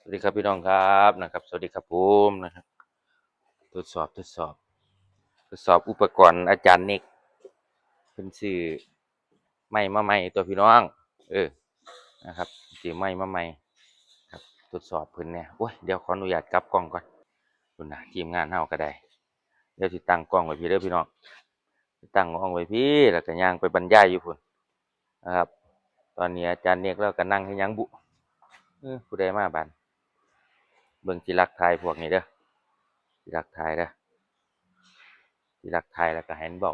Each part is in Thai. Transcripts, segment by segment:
สวัสดีครับพี่น้องครับนะครับ สวัสดีครับผมนะครับทดสอบทดสอบ ทดสอบอุปกรณ์อาจารย์เนกเป็นสื่อไม่มาใหม่ตัวพี่น้อง เออนะครับสื่อไม่มาใหม่ครับทดสอบพิ่นเนี่ยโอ้ยเดี๋ยวขออนุญาตกลับกล้องก่อนคุณนะทีมงานเฮาก็ได้เดี๋ยวสิดตั้งกล้องไว้พี่เด้อพี่น้องสิตั้งกล้องไว้พี่แล้วก็ย่างไปบรรยายอยู่พุ่นนะครับ ตอนนี้อาจารย์เนกเราก็นั่งให้ยังบุ ผู้ใดมาบ้านเบิ่งสิรักทายพวกนี้เด้อสิรักทายเด้อสิรักทายแล้วก็ให้นเบา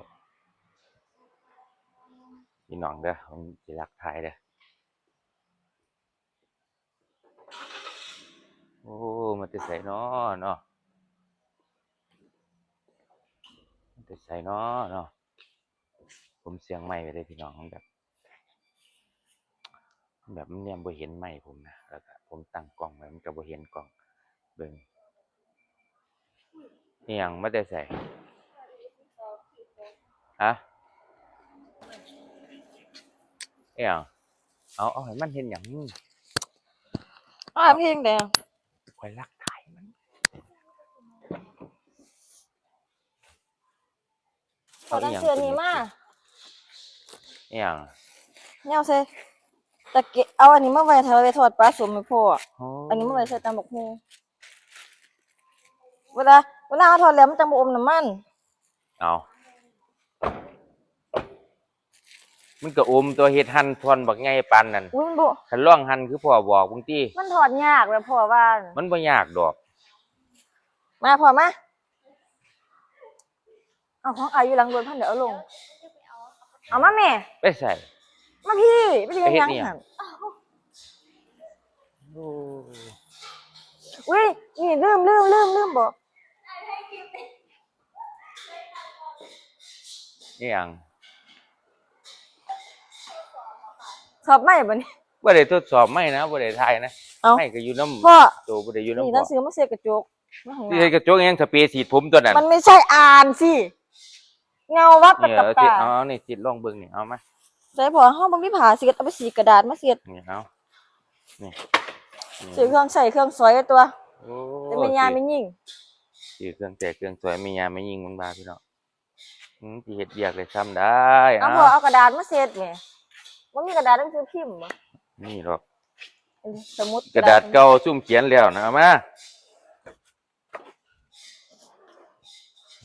พี่น้องเด้อผมสิรักทายเด้อโอ้มันจะใส่น้อเนาะมันจะใส่น้อเนาะผมเสียงไม่ไปเลยพี่น้องมันแบบ แบบมันเนี่ยบ่เห็นไม่ผมนะแล้วก็ผมตั้งกล้องไว้มันก็บ่เห็นกล้องเบิ่งนี่ยังไม่ได้ใส่ฮะเอี่ยงเอาเอาให้มันเห็นอย่างนี้อ่าเพลงแดงคอยรักถ่ายมันขอตั้งเชือนี้มาเอี่ยงเนี่ยเอาใส่ ตะเกียเอาอันนี้มาไว้ทาไว้ทอดปลาสมให้พ่อโอ้อันนี้มาไว้ใส่ตำบักฮูเวลาเวลาเอาทอดแล้วมันจะบ่อมน้ำมันเอามันก็อมตัวเห็ดหั่นทอนบักไงปานนั่นอุ้ยมันบ่คันล่องหั่นคือพ่อบอกบางทีมันทอดยากแล้วพ่อว่ามันบ่ยากดอกมาพ่อมาเอาของอายุหลังรถพันเดี๋ยวเอาลง เอามาแม่ไปใส่ มาพี่ไปเรียนไปเฮ็ดยังเนี่ยหั่นโอ้อุ้ยนี่ลืมลืมลืมลืมบอกเอี่ยงสอบไม่บ่นี่บ่ได้ทดสอบไม่นะบ่ได้ทายนะเอาไม่ก็อยู่น้ำพ่อโตบ่ได้อยู่นี่น้ำต้บ่องซื้อมาเสียกระจกมาของที่น้าให้กระจกยังสเปรย์สีดผมตัวนั้นมันไม่ใช่อ่านสิเงาวับกับเนี่ยกับเอาสิตาเอานี่สิลองเบิ่งนี่เอามา ใส่พอห้องบางที่ผ่าเสียดเอาไปสีกระดาษมาเสียดนี่เอานี่ใส่เครื่องใส่เครื่องสวยตัวโอ้แต่ไม่ยาไม่ยิ่งสีเครื่องแต่เครื่องสวยมียาไม่ยิงมันบาพี่น้องอืมสิเฮ็ดเบียกเลยซ้ำได้เอาเอาพอเอากระดาษมาเสียดไงมันมีกระดาษหนังสือพิมพ์บ่นี่หรอกสมุดกระดาษเก่าซุ่มเขียนแล้วนะเอามา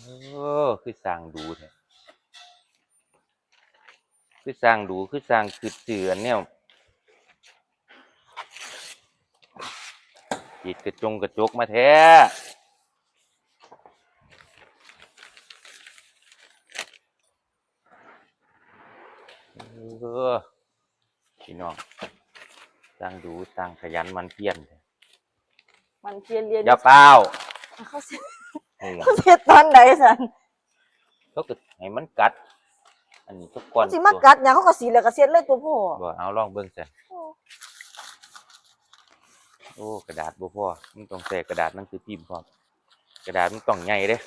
โอ้คือสร้างดูแท้ คือสร้างดูคือสร้างคือเตือนเนี่ยจิตกระจงกระจกมาแท้เออพี่น้องสร้างดูสร้างขยันหมันเพียรแท้มันเพียนเรียนอย่าเปล่าเขาเสียโอ้ยเขาเสียตอนไหนสันเขาก็ให้มันกัด อันนี้ทุกก้อนสิมากัดหยังเขาก็สีแล้วก็เสียดเลยตัวพ่อบ่เอาลองเบิ่งซะโอ้กระดาษบ่พอมันต้องใส่กระดาษหนังสือพิมพ์พร้อมกระดาษมันต้องใหญ่เด้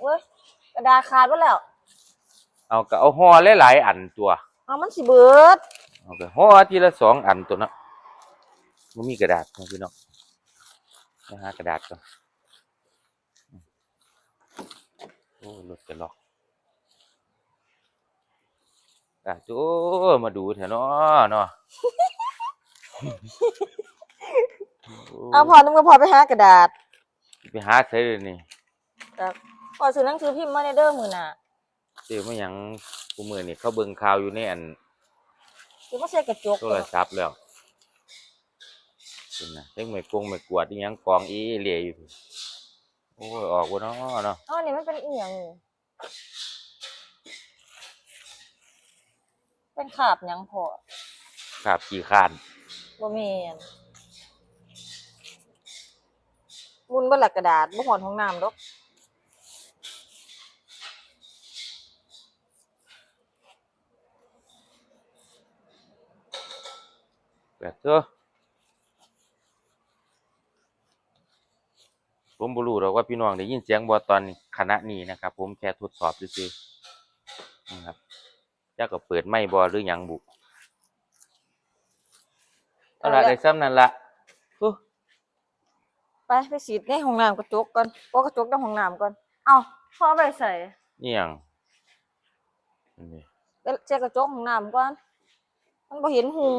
เว้ยกระดาษขาดไปแล้ว เอาก็เอาห่อหลายๆอันตัวเอามันสิเบิดเอาก็ห่อทีละสองอันตัวเนาะบ่มีกระดาษนะพี่น้องไปหากระดาษก่อน โอ้รถจะล็อกอะโอ้มาดูเถอะเนาะเนาะเอาพอนึงก็พอไปหากระดาษ ไปหาใช้เลยนี่ครับพอซื้อหนังสือพิมพ์มาในเด้อมือน่ะซื้อมาหยังกูมือนี่เขาเบิ่งข่าวอยู่ในอันสิมาเสียกระจกโทรศัพท์แล้วคุณนะเพิ่งไม่กงไม่กวาดอีหยังกองอีเหลี่ยอยู่พุ่น โอ้ยออกบ่เนาะเนาะอ๋อนี่มันเป็นอีหยังนี่เป็นขาบหยังพอครับขี้ข้านบ่แม่นมุนบ่หลักกระดาษบ่หอนห้องน้ำดอกแบบเถอะ ผมบ่รู้หรอกว่าพี่น้องได้ยินเสียงบ่ตอนขณะนี้นะครับ ผมแค่ทดสอบซื่อๆนะครับจักก็เปิดไมค์บ่หรือหยังบุเอาละได้ซ้ำนั่นละอู้ไปไปฉีดในห้องน้ำกระจกก่อนโอ้กระจกในห้องน้ำก่อน เอ้าพ่อเอาไปใส่นี่หยังนี่ไปเช็ดกระจกห้องน้ำก่อน มันบ่เห็นหุง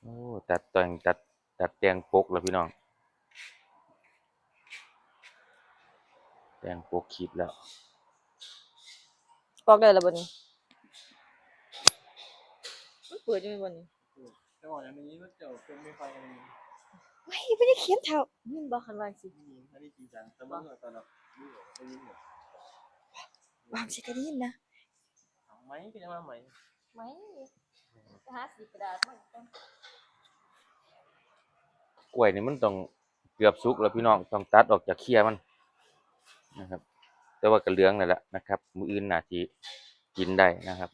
โอ้ตัดแต่งตัดตัดแต่งปกแล้วพี่น้อง แต่งปกคลิปแล้วออกได้แล้วบ่นี้มันเปิดอยู่บ่นี้จังหวะนี้มันจะเป็นไม่ไฟอะไรไม่ไม่ได้เขียนแถวนี่บ่คันว่าสินี่ไม่ได้จริงจังแต่เมื่อตอนเรานี่ได้ยินเหรอวางสิกระดิ่งนะทำไหมก็จะมาใหม่ไม่หาสีกระดาษมาก่อนกล้วยนี่มันต้องเกือบสุกแล้วพี่น้องต้องตัดออกจากเคี้ยมัน นะครับ แต่ว่าก็เหลืองนั่นแหละนะครับ มืออื่นนาสิกินได้นะครับ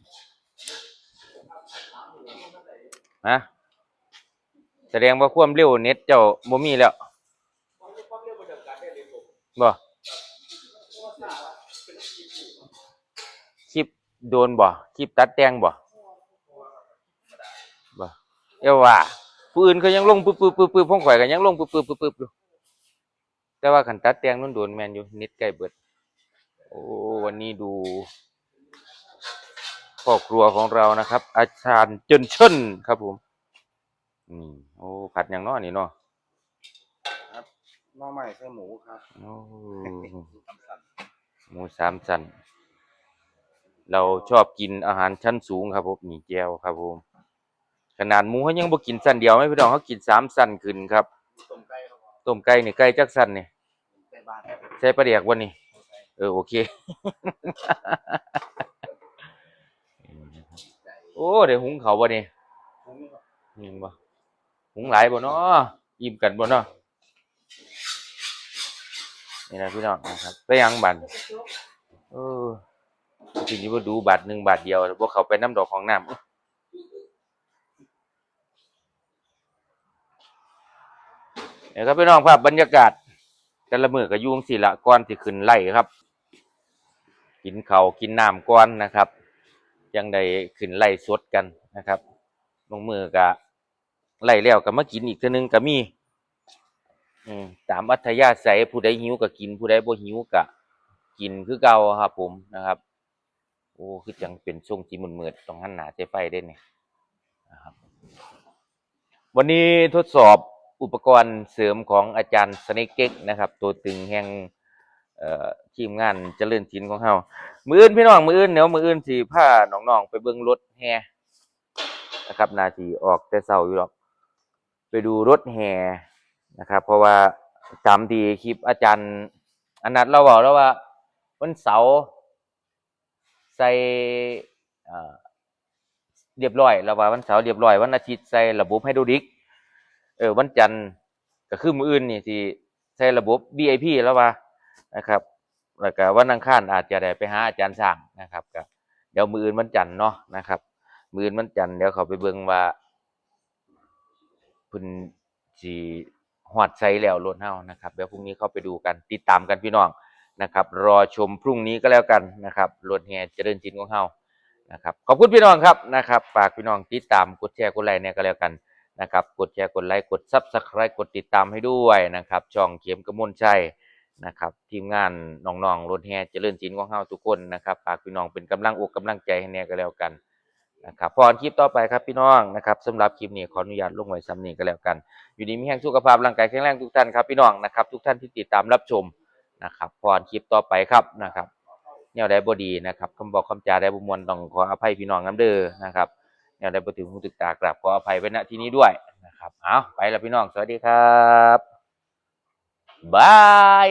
ฮะแสดงว่าความเร็วเน็ตเจ้าบ่มีแล้วบ่คลิปโดนบ่คลิปตัดแต่งบ่บ่เอว่าผู้อื่นเขายังลงปึ๊บปึ๊บปึ๊บปึ๊บพงข่อยก็ยังลงปึ๊บปึ๊บปึ๊บปึ๊บอยู่ แต่ว่าขันตัดแตงนุ่นโดนแมนอยู่นิดใกล้เบิด โอ้วันนี้ดูครอบครัวของเรานะครับ อาจารย์จนชนครับผมนี่โอ้ผัดอย่างน้อนี่เนาะหม้อใหม่ใส่หมูครับโอ้คำสั่งหมูสามสันเราชอบกินอาหารชั้นสูงครับผมนี่แก้วครับผมขนาดหมูเขายังบ่กินสันเดียวไหม่พี่น้องเขากินสามสันขึ้นครับต้มไก่ครับ ต้มไก่นี่ไก่จักสันนี่ไก่บาทใส่ปลาเดียกวันนี้เออโอเค โอ้ได้หุงเขาวบ่นี่หุงบ่หุงหลายบ่เนาะอิ่มกันบ่เนาะนี่นะพี่น้องนะครับไปยังบันเออจริงๆว่าดูบาทหนึ่งบาทเดียวบ่เข้าไปน้ำดอกของน้ำ เนี่ยครับพี่น้องภาพบรรยากาศแต่ละมือก็อยุ่งสิละก่อนสิขึ้นไล่ครับ กินเขากินน้ำก่อนนะครับ ยังได้ขึ้นไล่สดกันนะครับลงมือก็ไล่แล้วก็มากินอีกทื่อนึงก็มีอืมตามอัธยาศัยผู้ใดหิวก็กินผู้ใดบ่หิวก็กินคือเก่าครับผมนะครับ โอ้คือจังเป็นช่วงที่มืดๆต้องหันหนาใส่ไฟได้เนี่ยนะครับ วันนี้ทดสอบ อุปกรณ์เสริมของอาจารย์สเนกเก็กนะครับ ตัวตึงแห่งทีมงานเจริญศิลป์ของเฮามืออื่นพี่น้องมืออื่นเดี๋ยวมืออื่นสิพาน้องๆไปเบิ่งรถแห่นะครับ นาทีออกแต่เช้าอยู่หรอกไปดูรถแห่นะครับ เพราะว่าจำดีคลิปอาจารย์อนัทเราบอกแล้วว่าวันเสาร์ใส่เรียบร้อยแล้วว่าวันเสาร์เรียบร้อยวันอาทิตย์ใส่ระบบไฮดรอลิก เออวันจันทร์ก็คือมืออื่นนี่สิใช้ระบบ VIP แล้วว่านะครับแล้วก็วันอังคารอาจจะได้ไปหาอาจารย์สร้างนะครับก็เดี๋ยวมืออื่นวันจันทร์เนาะนะครับ มืออื่นวันจันทร์เดี๋ยวเขาไปเบิ่งว่าพิ่นสิฮอดไซแล้วรถเฮานะครับเดี๋ยวพรุ่งนี้เข้าไปดูกันติดตามกันพี่น้องนะครับ รอชมพรุ่งนี้ก็แล้วกันนะครับรถแห่เจริญจินของเฮานะครับขอบคุณพี่น้องครับนะครับฝากพี่น้องติดตามกดแชร์กดไลค์เนี่ยก็แล้วกัน นะครับ กดแชร์กดไลค์กด Subscribe กดติดตามให้ด้วยนะครับช่องเข็มกระมลชัยนะครับทีมงานน้องๆรถแห่เจริญศิลป์ของเฮาทุกคนนะครับฝากพี่น้องเป็นกำลังอกกำลังใจให้แน่ก็แล้วกันนะครับพอคลิปต่อไปครับพี่น้องนะครับสำหรับคลิปนี้ขออนุญาตลงไว้ซ้ำนี้ก็แล้วกัน อยู่ดีมีแห่งสุขภาพร่างกายแข็งแรงทุกท่านครับพี่น้องนะครับทุกท่านที่ติดตามรับชมนะครับพอคลิปต่อไปครับนะครับแนวใดบ่ดีนะครับคำบอกคำจาใดบ่มวลต้องขออภัยพี่น้องนำเด้อนะครับ แนวใดบ่ถึงหูตึกตากราบขออภัยไว้ณที่นี้ด้วยนะครับ เอาไปแล้วพี่น้อง สวัสดีครับบาย